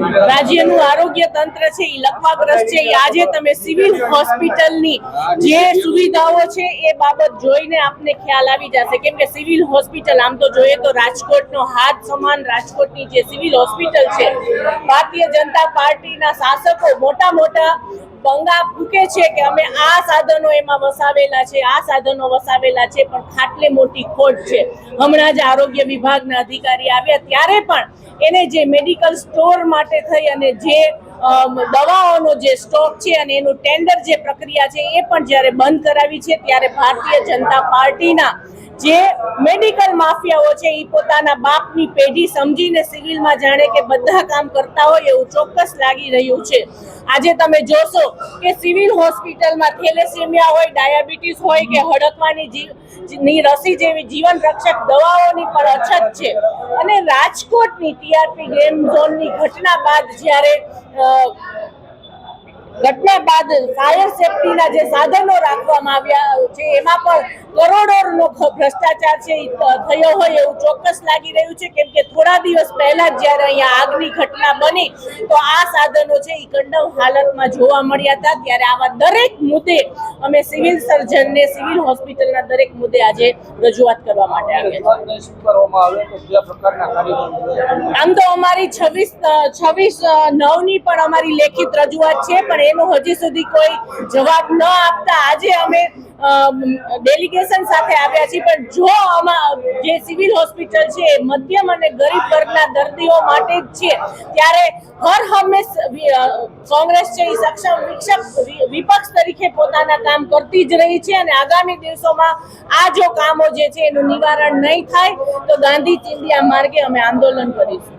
રાજ્યનું આરોગ્ય તંત્ર છે એ લકવાગ્રસ્ત છે. આજે તમે સિવિલ હોસ્પિટલની જે સુવિધાઓ છે, એ બાબત જોઈને આપને ખ્યાલ આવી જશે. કેમ કે સિવિલ હોસ્પિટલ, આમ તો જોઈએ તો રાજકોટનો હાથ સમાન રાજકોટની જે સિવિલ હોસ્પિટલ છે, ભારતીય જનતા પાર્ટીના શાસકો મોટા મોટા બંગા ભૂકે છે કે અમે આ સાધનો એમાં વસાવેલા છે, આ સાધનો વસાવેલા છે, પણ ખાટલે મોટી ખોટ છે. હમણાં જ આરોગ્ય વિભાગના અધિકારી આવ્યા ત્યારે પણ એને જે મેડિકલ સ્ટોર માટે થઈ અને જે દવાઓનો જે સ્ટોક છે અને એનું ટેન્ડર જે પ્રક્રિયા છે એ પણ જ્યારે બંધ કરાવી છે, ત્યારે ભારતીય જનતા પાર્ટીના જે મેડિકલ માફિયાઓ છે એ પોતાના બાપની પેઢી સમજીને સિવિલમાં જાણે કે બધા કામ કરતા હોય એવું ચોક્કસ લાગી રહ્યું છે. આજે તમે જોશો કે સિવિલ હોસ્પિટલમાં થેલેસેમિયા હોય, ડાયાબિટીસ હોય કે હડકવાની ની રસી જેવી જીવન રક્ષક દવાઓની પણ અછત છે. અને રાજકોટની ટીઆરપી ગેમ ઝોનની ઘટના બાદ જ્યારે ઘટના બાદ ફાયર સેફટીના જે સાધનો રાખવામાં આવ્યા છે એમાં પણ કરોડોનો ભ્રષ્ટાચાર છે થયો હોય એવું ચોક્કસ લાગી રહ્યું છે. કેમ કે થોડા દિવસ પહેલા જ જ્યારે અહીંયા આગની ઘટના બની તો આ સાધનો છે એ કંડવ હાલતમાં જોવા મળ્યા હતા. ત્યારે આવા દરેક મુદ્દે અમે સિવિલ સર્જનને સિવિલ હોસ્પિટલના દરેક મુદ્દે આજે રજૂઆત કરવા માટે આવ્યા આમ તો અમારી છવ્વીસ છવ્વીસ નવની પણ અમારી લેખિત રજૂઆત છે પણ એનો હજી સુધી કોઈ જવાબ ન આપતા આજે અમે ડેલિગેશન સાથે આવ્યા છીએ. પણ જો આમાં જે સિવિલ હોસ્પિટલ છે એ મધ્યમ અને ગરીબ વર્ગના દર્દીઓ માટે જ છે, ત્યારે હર હંમેશ કોંગ્રેસ છે એ સક્ષમ વિક્ષક વિપક્ષ તરીકે પોતાના કામ કરતી જ રહી છે અને આગામી દિવસોમાં આ જો કામો જે છે એનું નિવારણ નહીં થાય, તો ગાંધી આ માર્ગે અમે આંદોલન કરીશું.